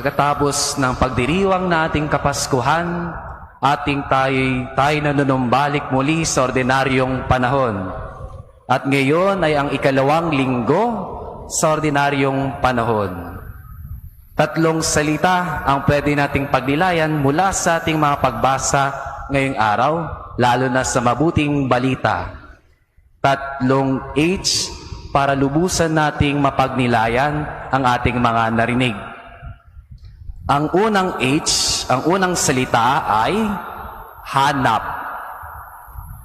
Pagkatapos ng pagdiriwang nating Kapaskuhan, ating tayo, tayo nanunumbalik muli sa ordinaryong panahon. At ngayon ay ang ikalawang linggo sa ordinaryong panahon. Tatlong salita ang pwede nating pagnilayan mula sa ating mga pagbasa ngayong araw, lalo na sa mabuting balita. Tatlong H para lubusan nating mapagnilayan ang ating mga narinig. Ang unang H, ang unang salita ay hanap.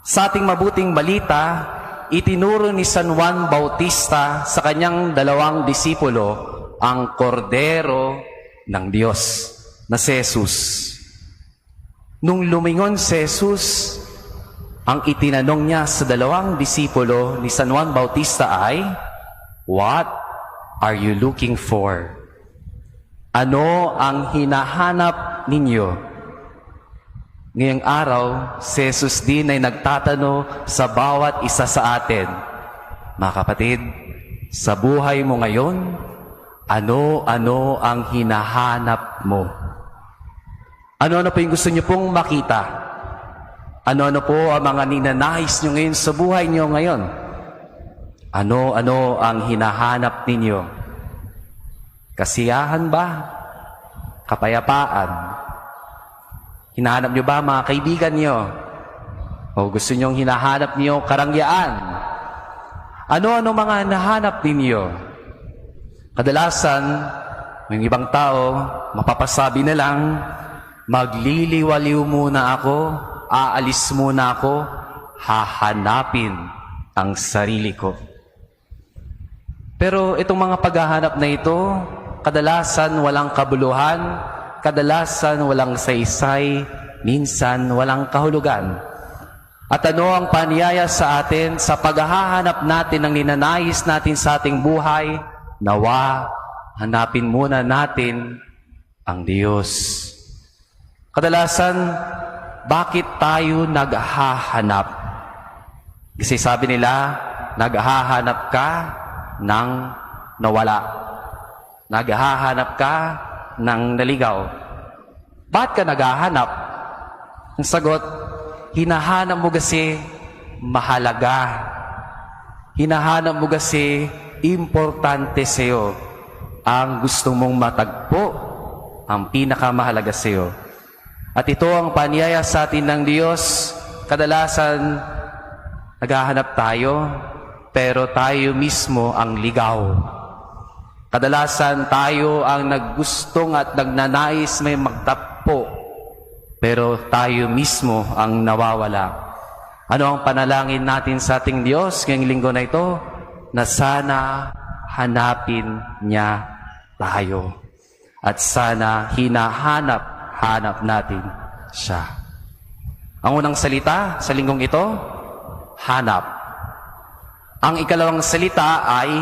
Sa ating mabuting balita, itinuro ni San Juan Bautista sa kanyang dalawang disipulo ang kordero ng Diyos na si Jesus. Nung lumingon si Jesus, ang itinanong niya sa dalawang disipulo ni San Juan Bautista ay, What are you looking for? Ano ang hinahanap ninyo? Ngayong araw, si Jesus din ay nagtatanong sa bawat isa sa atin. Mga kapatid, sa buhay mo ngayon, ano-ano ang hinahanap mo? Ano-ano po yung gusto niyo pong makita? Ano-ano po ang mga ninanais niyo ngayon sa buhay niyo ngayon? Ano-ano ang hinahanap ninyo? Kasiyahan ba? Kapayapaan? Hinahanap niyo ba mga kaibigan niyo? O gusto niyong hinahanap niyo karangyaan? Ano-ano mga nahanap ninyo? Kadalasan, may ibang tao, mapapasabi na lang, magliliwaliw muna ako, aalis muna ako, hahanapin ang sarili ko. Pero itong mga paghahanap na ito, kadalasan walang kabuluhan, kadalasan walang saysay, minsan walang kahulugan. At ano ang paniyaya sa atin sa paghahanap natin ng ninanais natin sa ating buhay? Nawa, hanapin muna natin ang Diyos. Kadalasan, bakit tayo naghahanap? Kasi sabi nila, naghahanap ka ng nawala. Naghahanap ka ng naligaw. Ba't ka naghahanap? Ang sagot, hinahanap mo kasi mahalaga. Hinahanap mo kasi importante sa iyo. Ang gusto mong matagpo, ang pinakamahalaga sa iyo. At ito ang paniyaya sa atin ng Diyos. Kadalasan, naghahanap tayo, pero tayo mismo ang ligaw. Kadalasan tayo ang naggustong at nagnanais may magtagpo, pero tayo mismo ang nawawala. Ano ang panalangin natin sa ating Diyos ngayong linggo na ito? Na sana hanapin niya tayo. At sana hinahanap-hanap natin siya. Ang unang salita sa linggong ito, hanap. Ang ikalawang salita ay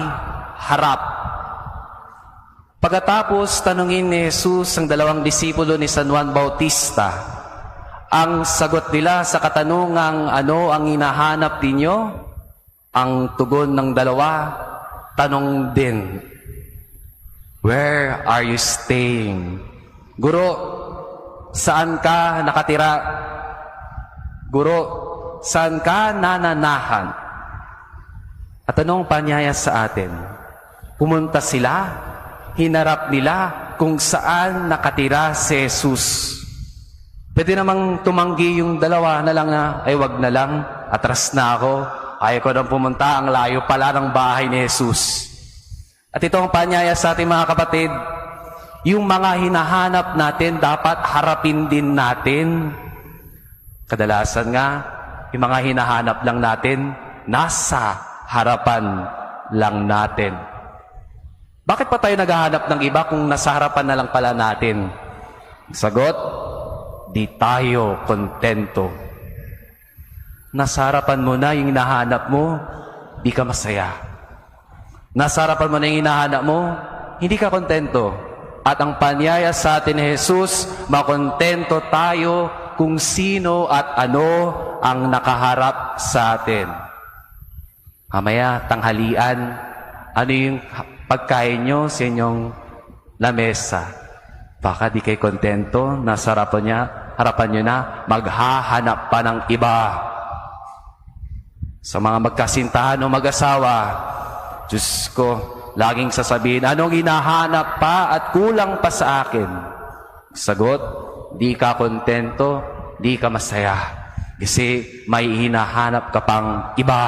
harap. Pagkatapos tanungin ni Jesus ang dalawang disipulo ni San Juan Bautista, ang sagot nila sa katanungang ano ang hinahanap ninyo, ang tugon ng dalawa, tanong din, Where are you staying? Guro, saan ka nakatira? Guro, saan ka nananahan? At anong panyaya sa atin? Pumunta sila, hinarap nila kung saan nakatira si Jesus. Pwede namang tumanggi yung dalawa na lang na, ay wag na lang, atras na ako, ayaw ko nang pumunta, ang layo pala ng bahay ni Jesus. At ito ang panyaya sa ating mga kapatid, yung mga hinahanap natin, dapat harapin din natin. Kadalasan nga, yung mga hinahanap lang natin, nasa harapan lang natin. Bakit pa tayo naghahanap ng iba kung nasa harapan na lang pala natin? Sagot, di tayo kontento. Nasa harapan mo na yung hinahanap mo, di ka masaya. Nasa harapan mo na yung hinahanap mo, hindi ka kontento. At ang panyaya sa atin ni Jesus, makontento tayo kung sino at ano ang nakaharap sa atin. Mamaya, tanghalian, ano yung pagkain nyo sa inyong lamesa? Baka di kayo kontento na sa harapan niya, harapan niyo na maghahanap pa ng iba. Sa mga magkasintahan o mag-asawa, Diyos ko, laging sasabihin, anong hinahanap pa at kulang pa sa akin? Sagot, di ka kontento, di ka masaya. Kasi may hinahanap ka pang iba.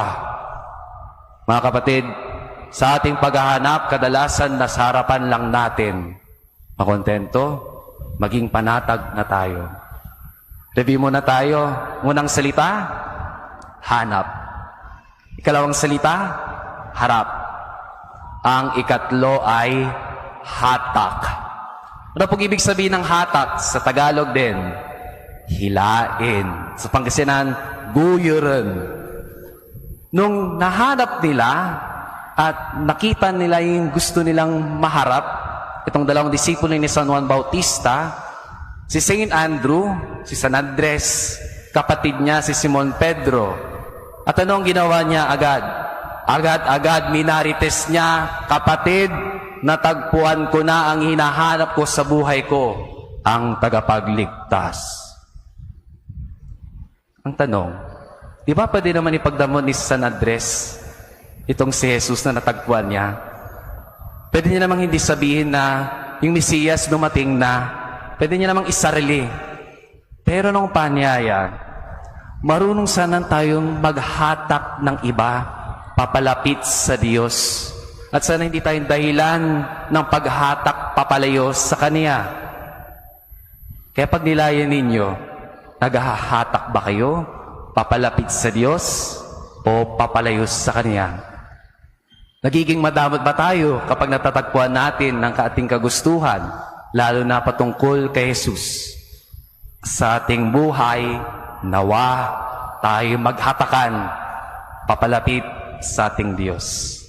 Mga kapatid, sa ating paghahanap, kadalasan nasa harapan lang natin. Makontento, maging panatag na tayo. Review muna tayo. Unang salita, hanap. Ikalawang salita, harap. Ang ikatlo ay hatak. Ano pong ibig sabihin ng hatak? Sa Tagalog din, hilain. Sa Pangasinan, guyuran. Nung nahanap nila at nakita nila yung gusto nilang maharap, itong dalawang disipulo ni San Juan Bautista, si Saint Andrew, si San Andres, kapatid niya si Simon Pedro. At anong ginawa niya agad? Agad-agad minarites niya, kapatid, natagpuan ko na ang hinahanap ko sa buhay ko, ang tagapagligtas. Ang tanong, di ba pwede naman ipagdamon ni San Andres itong si Jesus na natagpuan niya? Pwede niya namang hindi sabihin na yung Mesiyas dumating na. Pwede niya namang isarili. Pero nung panyaya, marunong sana tayong maghatak ng iba, papalapit sa Diyos. At sana hindi tayong dahilan ng paghatak papalayo sa Kanya. Kaya pag nilayan ninyo, naghahatak ba kayo? Papalapit sa Diyos o papalayo sa Kanya? Nagiging madamot ba tayo kapag natatagpuan natin ng ating kagustuhan, lalo na patungkol kay Jesus? Sa ating buhay, nawa tayo maghatakan, papalapit sa ating Diyos.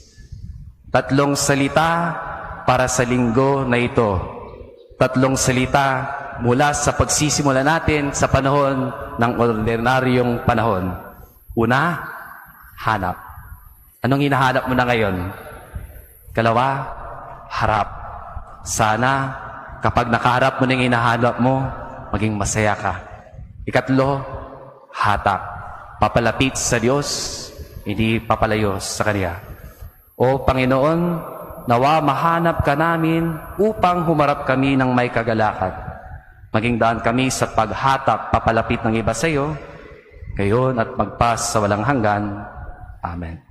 Tatlong salita para sa linggo na ito. Tatlong salita mula sa pagsisimula natin sa panahon ng ordinaryong panahon. Una, hanap. Anong hinahanap mo na ngayon? Kalawa, harap. Sana, kapag nakaharap mo ng hinahanap mo, maging masaya ka. Ikatlo, hatak. Papalapit sa Diyos, hindi papalayo sa Kanya. O Panginoon, nawa mahanap ka namin upang humarap kami ng may kagalakan. Maging daan kami sa paghatak, papalapit ng iba sa iyo, ngayon at magpas sa walang hanggan. Amen.